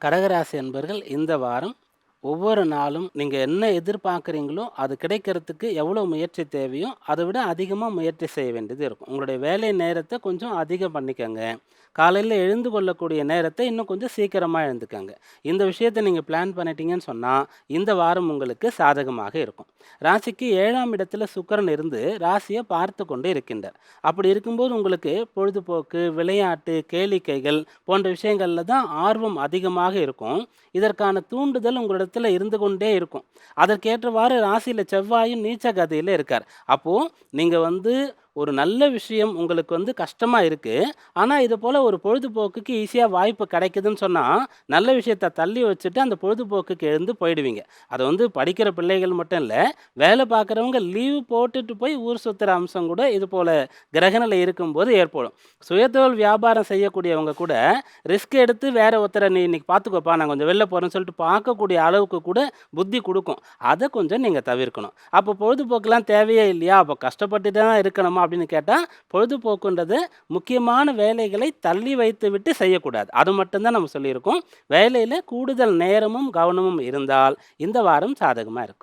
கடகராசி அன்பர்கள் இந்த வாரம் ஒவ்வொரு நாளும் நீங்கள் என்ன எதிர்பார்க்குறீங்களோ அது கிடைக்கிறதுக்கு எவ்வளோ முயற்சி தேவையோ அதை விட அதிகமாக முயற்சி செய்ய வேண்டியது இருக்கும். உங்களுடைய வேலை நேரத்தை கொஞ்சம் அதிகம் பண்ணிக்கோங்க. காலையில் எழுந்து கொள்ளக்கூடிய நேரத்தை இன்னும் கொஞ்சம் சீக்கிரமாக எழுந்துக்கோங்க. இந்த விஷயத்தை நீங்கள் பிளான் பண்ணிட்டீங்கன்னு சொன்னால் இந்த வாரம் உங்களுக்கு சாதகமாக இருக்கும். ராசிக்கு ஏழாம் இடத்துல சுக்கரன் இருந்து ராசியை பார்த்து கொண்டு இருக்கின்றார். அப்படி இருக்கும்போது உங்களுக்கு பொழுதுபோக்கு விளையாட்டு கேளிக்கைகள் போன்ற விஷயங்களில் தான் ஆர்வம் அதிகமாக இருக்கும். இதற்கான தூண்டுதல் உங்களிடத்துல இருந்து கொண்டே இருக்கும். அதற்கேற்றவாறு ராசியில் செவ்வாயும் நீச்ச கதியில் இருக்கார். அப்போது நீங்கள் வந்து ஒரு நல்ல விஷயம் உங்களுக்கு வந்து கஷ்டமாக இருக்குது ஆனால் இது போல் ஒரு பொழுதுபோக்குக்கு ஈஸியாக வாய்ப்பு கிடைக்குதுன்னு சொன்னால் நல்ல விஷயத்தை தள்ளி வச்சுட்டு அந்த பொழுதுபோக்குக்கு எழுந்து போயிடுவீங்க. அது வந்து படிக்கிற பிள்ளைகள் மட்டும் இல்லை வேலை பார்க்குறவங்க லீவு போட்டுட்டு போய் ஊர் சுற்றுற அம்சம் கூட இது போல் கிரகணில் இருக்கும்போது ஏற்படும். சுயதொழில் வியாபாரம் செய்யக்கூடியவங்க கூட ரிஸ்க் எடுத்து வேறு ஒருத்தரை நீ இன்றைக்கி பார்த்துக்கோப்பா நான் கொஞ்சம் வெளில போகிறேன்னு சொல்லிட்டு பார்க்கக்கூடிய அளவுக்கு கூட புத்தி கொடுக்கும். அதை கொஞ்சம் நீங்கள் தவிர்க்கணும். அப்போ பொழுதுபோக்குலாம் தேவையே இல்லையா? அப்போ கஷ்டப்பட்டு தான் இருக்கணுமா? அப்படின்னு கேட்டால் பொழுதுபோக்குன்றது முக்கியமான வேலைகளை தள்ளி வைத்து விட்டு செய்யக்கூடாது. அது மட்டும்தான் நம்ம சொல்லியிருக்கோம். வேலையில் கூடுதல் நேரமும் கவனமும் இருந்தால் இந்த வாரம் சாதகமாக இருக்கும்.